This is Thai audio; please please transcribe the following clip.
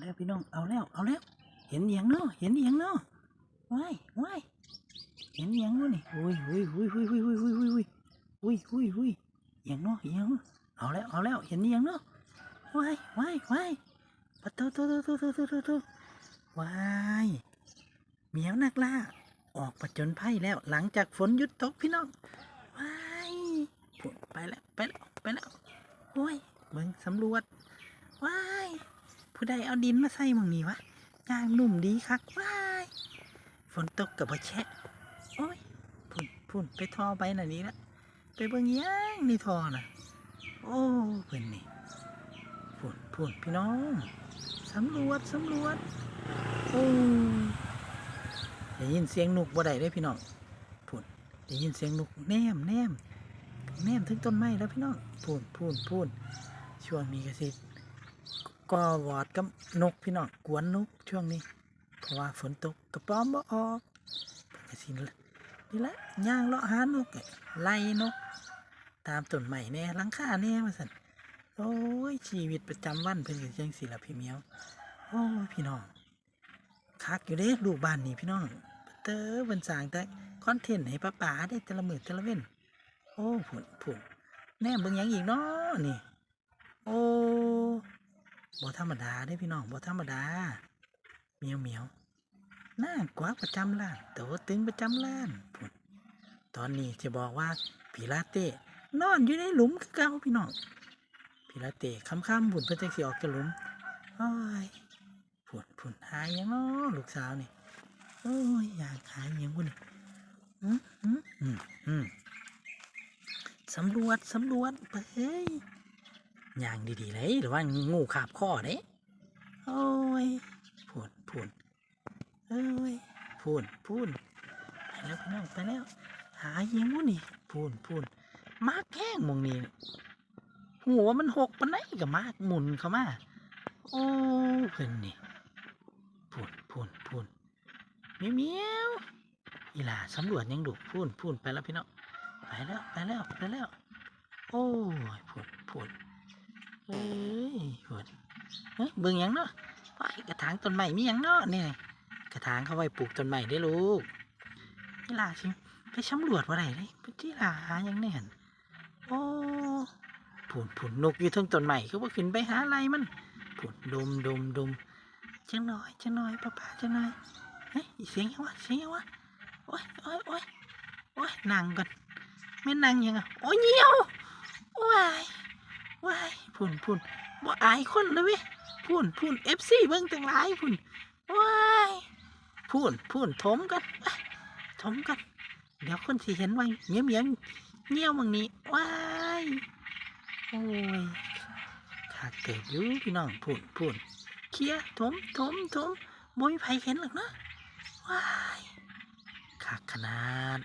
แล้วพี่น้องเอาแล้วเอาแล้ว เห็นเอียงเนาะเห็นเอียงเนาะว้ายว้ายเห็นเอียงเนาะนี่อุ้ยอุ้ยอุ้ยอุ้ยอุ้ยอุ้ยอุ้ยอุ้ยอุ้ยอุ้ยอุ้ยเอียงเนาะเอียงเนาะเอาแล้วเอาแล้วเห็นเอียงเนาะว้ายว้ายว้ายปะโตโตโตโตโตโตโตโตว้ายเหมียวนักล่าออกประจนภัยแล้ว หลังจากฝนหยุดตกพี่น้องว้ายไปแล้วไปแล้วไปแล้วโอ้ยเบิ่งสำรวจว้าย ผู้ใดเอาดินมาใส่หมองนี้วะยางนุ่มดีคักว้ายฝนตกกับบ่แชะโอ้ยพุ่นพุ่นไปทอไปน่ะนี้ละไปเบิ่งย่างนี่ทอน่ะ โอ้เพิ่นนี่พุ่นพุ่นพี่น้องสำรวจสำรวจโอ้ได้ยินเสียงนกบ่ได้เลยพี่น้องพุ่นได้ยินเสียงนกแนมแนมแนมถึงต้นไม้แล้วพี่น้องพุ่นพุ่นพุ่นช่วงนี้ก็สิ ก็วอดกับนกพี่น้องกวนนกช่วงนี้ เพราะว่าฝนตกกระป้อมบ่ออกเพิ่นก็สินี่แหละย่างเลาะหานกไล่นก ตามต้นไม้แน่ลังคาแน่มาสั่นโอ้ยชีวิตประจำวันเพิ่นก็จังสิละพี่เมียวโอ้พี่น้องคักอยู่เด้ลูกบ้านนี่พี่น้องเตอเพิ่นสร้างแต่คอนเทนต์ให้ป้าป๋าได้แต่ละมื้อแต่ละเว้นโอ้ผุนผุนแน่เบิ่งหยังอีกเนาะนี่ โอ้ บ่ธรรมดาเด้พี่น้องบ่ธรรมดาเหมียวเหมียวหน้ากวากประจำล้านโตตึงประจำล้านผุนตอนนี้จะบอกว่าพีลาเต้นอนอยู่ในหลุมคือเก่าพี่น้องพีลาเต้ค่ำๆผุนเพิ่นจังสิออกจากหลุมโอ้ยผุนผุนหายยังเนาะลูกสาวนี่โอ้ยอยากหายยังบุนี่อืมอืมอืมอืมสำรวจสำรวจไปเฮ้ ยย่างดีๆเลยหรือว่างูขาบข้อเด้โอ้ยพูนพูนเอ้ยพูนพูนไปแล้วพี่น้องไปแล้ว หาเหี้ยังวุ้นี่พูนพูนมากแห้งมองนี้หัวมันหกปนไหนกับมากหมุนเข้ามาโอ้เพิ่นนี่พูนพูนพูนเมียวเมียวอีหล่าสำรวจยังดุพูนพูนไปแล้วพี่น้องไปแล้วไปแล้วไปแล้ว โอ้ยพูนพูน เอ้ยโหด เฮ้ยเบิ่งยังเนาะกระถางต้นไม้มียังเนาะเนี่ยกระถางเขาไว้ปลูกต้นไม้ได้ลูกนี่ล่ะชิไปสำรวจว่าไรเลยไปที่ล่ะหาหยังแน่นโอ้ผุนผุนนกอยู่ทั้งต้นไม้เขาว่าขึ้นไปหาอะไรมันผุนดมดมดมจังหน่อยจังหน่อยป้าป้าจังหน่อยเฮ้ยเสียงยังวะเสียงยังวะโอ้ยโอ้ยโอ้ยโอ้ยนั่งก่อนไม่นั่งยังอะโอ้ยเหี่ยวว้ายว้าย พุ่นพุ่นบ่อายคนเลยเว้ยพุ่นพุ่นเอฟซีเบิ่งตั้งหลายพุ่นว้ายพุ่นพุ่นถมกันถมกัน เดี๋ยวคนสิเห็นไว้เมียเมียเงี้ยวมังนี้ว้ายโอ้ยขาดเกิดอยู่พี่น้องพุ่นพุ่นเคลียร์ถมถมถมบ่มีใครเห็นหรอกนะว้ายขาดขนาด